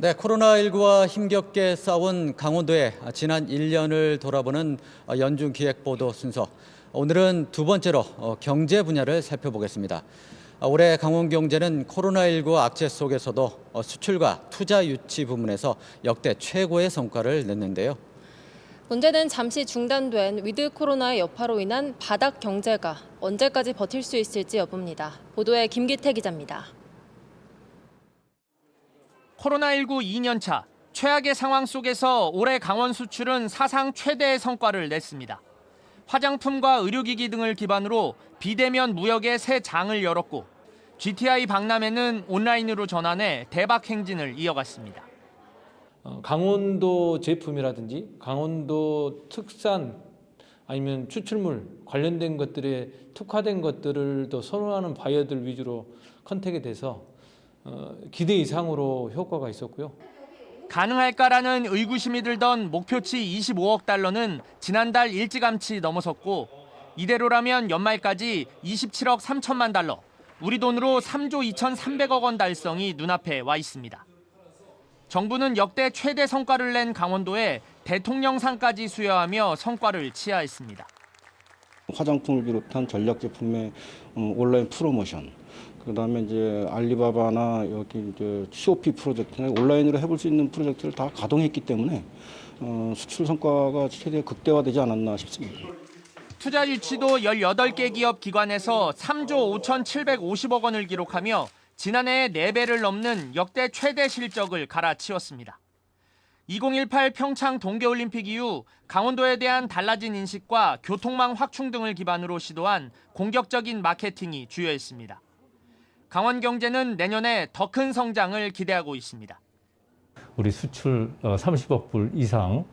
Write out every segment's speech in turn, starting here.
네, 코로나19와 힘겹게 싸운 강원도의 지난 1년을 돌아보는 연중 기획 보도 순서. 오늘은 두 번째로 어, 경제 분야를 살펴보겠습니다. 올해 강원 경제는 코로나19 악재 속에서도 어, 수출과 투자 유치 부문에서 역대 최고의 성과를 냈는데요. 문제는 잠시 중단된 위드 코로나의 여파로 인한 바닥 경제가 언제까지 버틸 수 있을지 여부입니다. 보도에 김기태 기자입니다. 코로나19 2년차 최악의 상황 속에서 올해 강원 수출은 사상 최대의 성과를 냈습니다. 화장품과 의료기기 등을 기반으로 비대면 무역의 새 장을 열었고 GTI 박람회는 온라인으로 전환해 대박 행진을 이어갔습니다. 어, 강원도 제품이라든지 강원도 특산 아니면 추출물 관련된 것들에 특화된 것들을 더 선호하는 바이어들 위주로 컨택이 돼서 어, 기대 이상으로 효과가 있었고요. 가능할까라는 의구심이 들던 목표치 25억 달러는 지난달 일찌감치 넘어섰고 이대로라면 연말까지 27억 3천만 달러, 우리 돈으로 3조 2,300억 원 달성이 눈앞에 와 있습니다. 정부는 역대 최대 성과를 낸 강원도에 대통령상까지 수여하며 성과를 치하했습니다. 화장품을 비롯한 전략 제품의 어, 온라인 프로모션, 그다음에 이제 알리바바나 여기 이제 COP 프로젝트나 온라인으로 해볼 수 있는 프로젝트를 다 가동했기 때문에 어, 수출 성과가 최대 극대화되지 않았나 싶습니다. 투자 유치도 18개 기업 기관에서 3조 5,750억 원을 기록하며 지난해의 4배를 넘는 역대 최대 실적을 갈아치웠습니다. 2018 평창 동계올림픽 이후 강원도에 대한 달라진 인식과 교통망 확충 등을 기반으로 시도한 공격적인 마케팅이 주요했습니다. 강원 경제는 내년에 더 큰 성장을 기대하고 있습니다. 우리 수출 어, 30억 불 이상을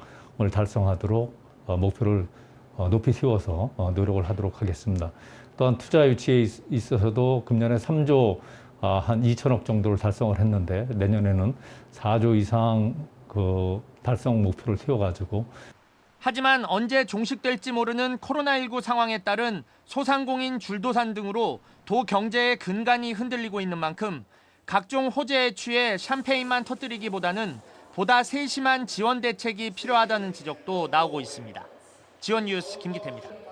달성하도록 어, 목표를 어, 높이 세워서 어, 노력을 하도록 하겠습니다. 또한 투자 유치에 있- 있어서도 금년에 3조 아, 한 2천억 정도를 달성을 했는데 내년에는 4조 이상 그 달성 목표를 세워가지고 하지만 언제 종식될지 모르는 코로나19 상황에 따른 소상공인 줄도산 등으로 도 경제의 근간이 흔들리고 있는 만큼 각종 호재에 취해 샴페인만 터뜨리기보다는 보다 세심한 지원 대책이 필요하다는 지적도 나오고 있습니다. 지원 뉴스 김기태입니다.